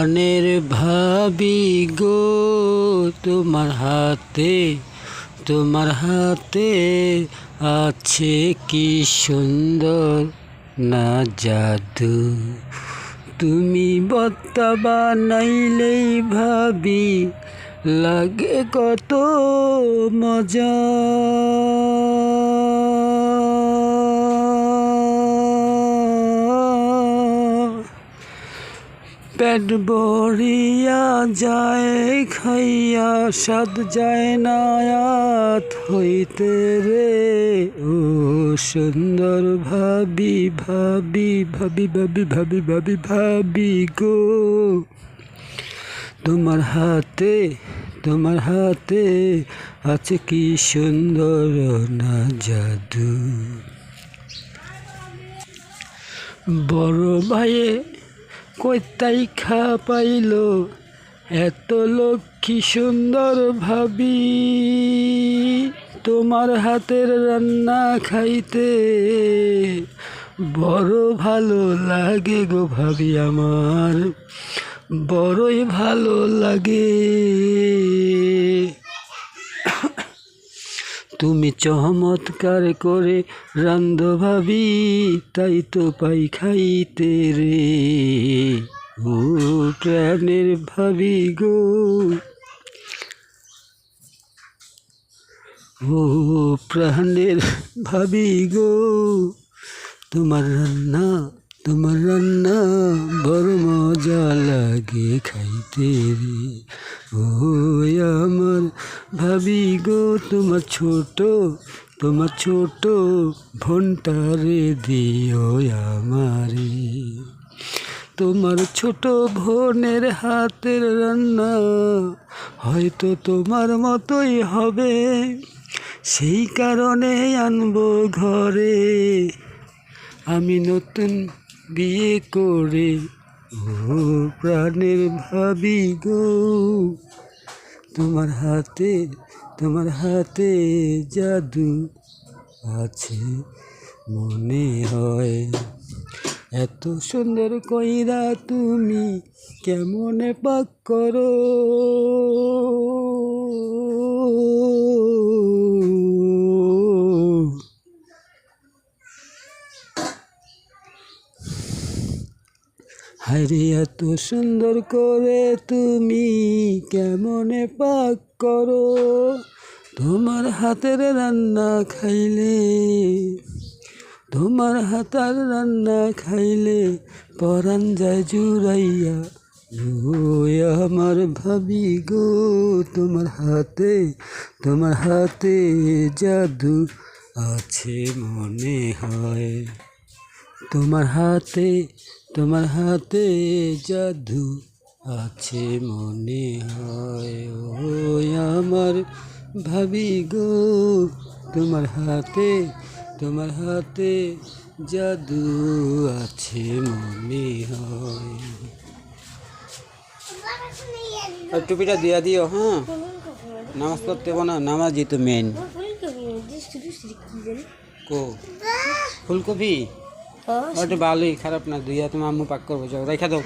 প্রাণের ভাবি গো, তোমার হাতে তোমার হাতে আছে কি সুন্দর না জাদু? তুমি বত্তা বানাইলেই ভাবি, লাগে কত মজা। পেট বড়িয়া যায়, খাইয়া সাদ যায় নায়াত হইতে রে। ও সুন্দর ভাবি ভাবি ভাবি ভাবি ভাবি ভাবি ভাবি গো। তোমার হাতে তোমার হাতে আছে কি সুন্দর না জাদু? বড় ভাইয়ে কইতাই খা পাইল, এত লক্ষ্মী সুন্দর ভাবি? তোমার হাতের রান্না খাইতে বড় ভালো লাগে গো ভাবি আমার, বড়ই ভালো লাগে। তুমি চমৎকার করে রান্ধ ভাবি, তাই তো পাই খাইতে রে। ও প্রাণের ভাবি গো। ও প্রাণের ভাবি গো। তোমার রান্না তোমার রান্না বড় মজা লাগে খাইতে রে। ও আমার ভাবি গো, তোমার ছোট তোমার ছোট ভন্টারে দিও আমারে। তোমার ছোট বোনের হাতের রান্না হয়তো তোমার মতোই হবে, সেই কারণে আনব ঘরে। আমি নতুন বিয়ে করে ও প্রাণের ভাবি গো, তোমার হাতে তোমার হাতে জাদু আছে, মনে হয়। এত সুন্দর কইরা তুমি কেমনে পাক করো? হায়রে এত সুন্দর করে তুমি কেমনে পাক করো? তোমার হাতের রান্না খাইলে, তোমার হাতার রান্না খাইলে পরান যায় জুড়াইয়া। আমার ভাবি গো, তোমার হাতে তোমার হাতে জাদু আছে মনে হয়। তোমার হাতে তোমার হাতে জাদু আছে মনে হয়। ও আমার ভাবি গো তোমার হাতে তোমার হাতে জাদু আছে মনে হয়। আর টুপিটা দিয়া দিও হ্যাঁ? নামাজ পড়তে হবে না নামাজই তো মেন কো? ফুলকপি? ওটা ভালোই খারাপ না দুই হাত আম্মু পাক করব যাও রেখা দাও।